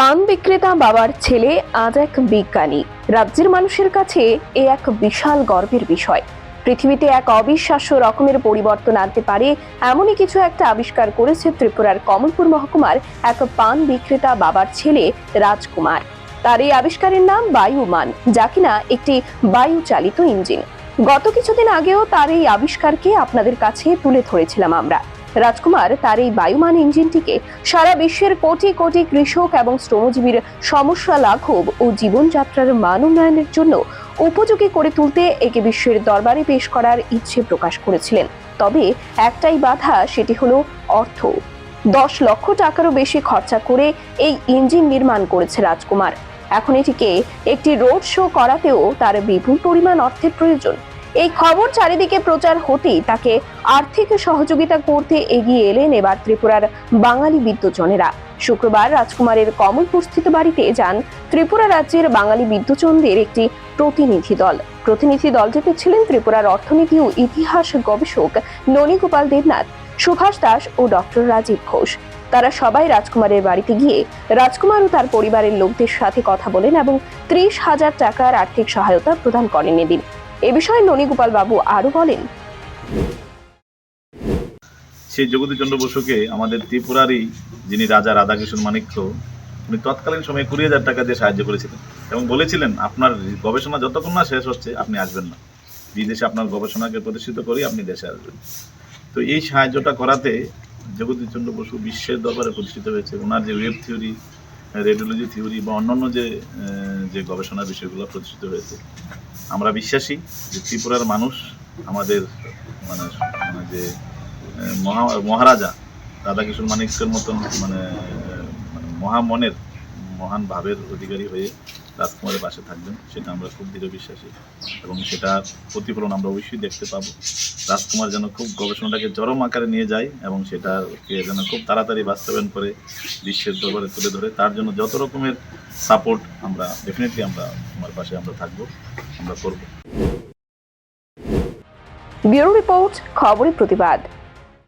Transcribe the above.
পান বিক্রেতা বাবার ছেলে আজ এক বিজ্ঞানী। রাজ্যের মানুষের কাছে এ এক বিশাল গর্বের বিষয়। পৃথিবীতে এক অবিশ্বাস্য রকমের পরিবর্তন আনতে পারে এমনই কিছু একটা আবিষ্কার করেছে ত্রিপুরার কমলপুর মহকুমার এক পান বিক্রেতা বাবার ছেলে রাজকুমার। তার এই আবিষ্কারের নাম বায়ুমান, যা কিনা একটি বায়ু চালিত ইঞ্জিন। গত কিছুদিন আগেও তার এই আবিষ্কারকে আপনাদের কাছে তুলে ধরেছিলাম আমরা। রাজকুমার তার এই বায়ুমান ইঞ্জিনটিকে সারা বিশ্বের কোটি কোটি কৃষক এবং শ্রমজীবীর সমস্যা, লাঘব ও জীবনযাত্রার মান উন্নয়নের জন্য উপযোগী করে তুলতে একে বিশ্বের দরবারে পেশ করার ইচ্ছে প্রকাশ করেছিলেন। তবে একটাই বাধা, সেটি হলো অর্থ। দশ লক্ষ টাকারও বেশি খরচা করে এই ইঞ্জিন নির্মাণ করেছে রাজকুমার। এখন এটিকে একটি রোড শো করাতেও তার বিপুল পরিমাণ অর্থের প্রয়োজন। এই খবর চারিদিকে প্রচার হতেই তাকে আর্থিক সহযোগিতা করতে এগিয়ে এলেন এবার ত্রিপুরার বাঙালি বিদ্যুৎজনেরা। শুক্রবার রাজকুমারের কমলপুরস্থিত বাড়িতে যান ত্রিপুরা রাজ্যের বাঙালি বিদ্যুৎজনদের একটি প্রতিনিধি দল। প্রতিনিধি দলটিতে ছিলেন ত্রিপুরার অর্থনীতি ও ইতিহাস গবেষক ননীগোপাল দেবনাথ, সুভাষ দাস ও ডক্টর রাজীব ঘোষ। তারা সবাই রাজকুমারের বাড়িতে গিয়ে রাজকুমার ও তার পরিবারের লোকদের সাথে কথা বলেন এবং ত্রিশ হাজার টাকার আর্থিক সহায়তা প্রদান করেন এদিন। এ বিষয়ে ননীগোপাল বাবু আরও বলেন। সেই জগদীচন্দ্র বসুকে আমাদের ত্রিপুরারই যিনি রাজা রাধাকৃষ্ণ মানিক্য উনি তৎকালীন সময়ে কুড়ি হাজার টাকা দিয়ে সাহায্য করেছিলেন এবং বলেছিলেন, আপনার গবেষণা যতক্ষণ না শেষ হচ্ছে, আপনি আসবেন না। বিদেশে আপনার গবেষণাকে প্রতিষ্ঠিত করেই আপনি দেশে আসবেন। তো এই সাহায্যটা করাতে জগদীশচন্দ্র বসু বিশ্বের দরবারে প্রতিষ্ঠিত হয়েছে। ওনার যে ওয়েব থিওরি রেডিওলজি থিওরি বা অন্যান্য যে যে গবেষণা বিষয়গুলো প্রতিষ্ঠিত হয়েছে, আমরা বিশ্বাসী যে ত্রিপুরার মানুষ আমাদের মানে মানে যে মহারাজা রাধাকিশোর মানিকের মতন মানে মানে মহামনের, মহান ভাবের অধিকারী হয়ে রাজকুমারের পাশে থাকবেন, সেটা আমরা খুব দৃঢ় বিশ্বাসী। এবং সেটার প্রতিফলন আমরা অবশ্যই দেখতে পাবো। রাজকুমার যেন খুব গবেষণাটাকে চরম আকারে নিয়ে যায় এবং সেটাকে যেন খুব তাড়াতাড়ি বাস্তবায়ন করে বিশ্বের দরবারে তুলে ধরে, তার জন্য যত রকমের সাপোর্ট আমরা ডেফিনেটলি আমরা তোমার পাশে আমরা থাকব, আমরা করব। ব্যুরো রিপোর্ট, খবরের প্রতিবাদ।